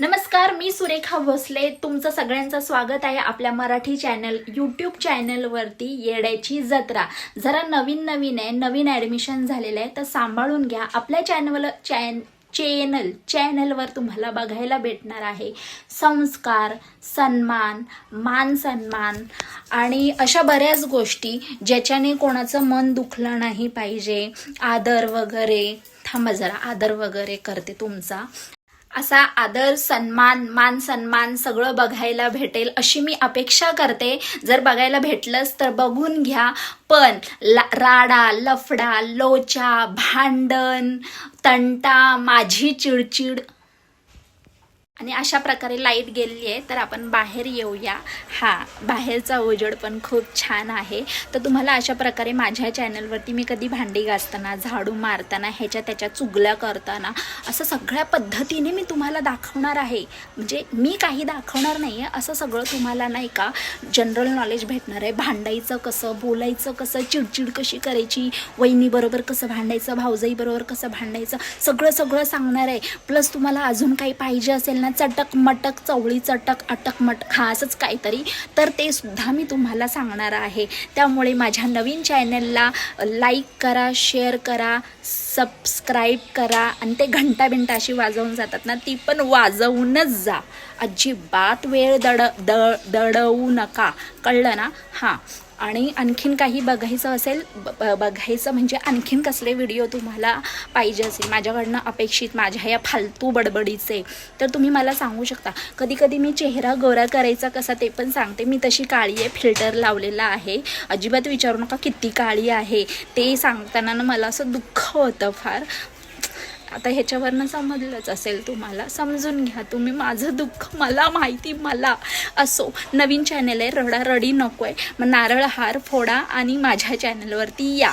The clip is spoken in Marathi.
नमस्कार मी सुरेखा भोसले. तुमचं सगळ्यांचं स्वागत आहे आपल्या मराठी चॅनल यूट्यूब चॅनलवरती येड्याची जत्रा. जरा नवीन नवीन आहे नवीन ॲडमिशन झालेलं आहे तर सांभाळून घ्या. आपल्या चॅनल चॅन चॅनल चॅनलवर तुम्हाला बघायला भेटणार आहे. संस्कार सन्मान मान सन्मान आणि अशा बऱ्याच गोष्टी ज्याच्याने कोणाचं मन दुखलं नाही पाहिजे. आदर वगैरे थांबा जरा आदर वगैरे करते तुमचा. असा आदर सन्मान मान सन्मान सगळं बघायला भेटेल अशी मी अपेक्षा करते. जर बघायला भेटलंच तर बघून घ्या. पण ला राडा लफडा लोचा भांडण तंटा माझी चिडचिड आणि अशा प्रकारे लाइट गेलेली आहे तर आपण बाहेर येऊया. हा बाहेरचा उजेड पण खूप छान आहे. तर तुम्हाला अशा प्रकारे माझ्या चॅनलवरती मी कधी भांडी घासताना झाडू मारताना ह्याच्या त्याच्या चुगल्या करताना असं सगळ्या पद्धतीने मी तुम्हाला दाखवणार आहे. म्हणजे मी काही दाखवणार नाही आहे असं सगळं तुम्हाला नाही का जनरल नॉलेज भेटणार आहे. भांडायचं कसं बोलायचं कसं चिडचिड कशी करायची वहिनीबरोबर कसं भांडायचं भाऊजाईबरोबर कसं भांडायचं सगळं सगळं सांगणार आहे. प्लस तुम्हाला अजून काही पाहिजे असेल ना चटक मटक चवळी चटक अटक मटक हा असंच काहीतरी. तर ते सुद्धा मी तुम्हाला सांगणार आहे. त्यामुळे माझ्या नवीन चॅनलला लाईक करा शेअर करा सबस्क्राईब करा आणि ते घंटा बिंटा अशी वाजवून जातात ना ती पण वाजवूनच जा. अजिबात वेळ दड दड दडवू नका. कळलं ना? हां. आणि आणखीन काही बघायचं असेल ब- ब- बघायचं म्हणजे आणखीन कसले व्हिडिओ तुम्हाला पाहिजे असेल माझ्याकडनं अपेक्षित माझ्या या फालतू बडबडीचे तर तुम्ही मला सांगू शकता. कधी कधी मी चेहरा गोरा करायचा कसा ते पण सांगते. मी तशी काळी आहे फिल्टर लावलेला आहे. अजिबात विचारू नका किती काळी आहे ते सांगताना मला असं दुःख होतं फार. आता ह्याच्यावरनं समजलंच असेल तुम्हाला. समजून घ्या तुम्ही. माझं दुःख मला माहिती मला असो. नवीन चॅनल आहे रडारडी नको आहे मग नारळ हार फोडा आणि माझ्या चॅनलवरती या.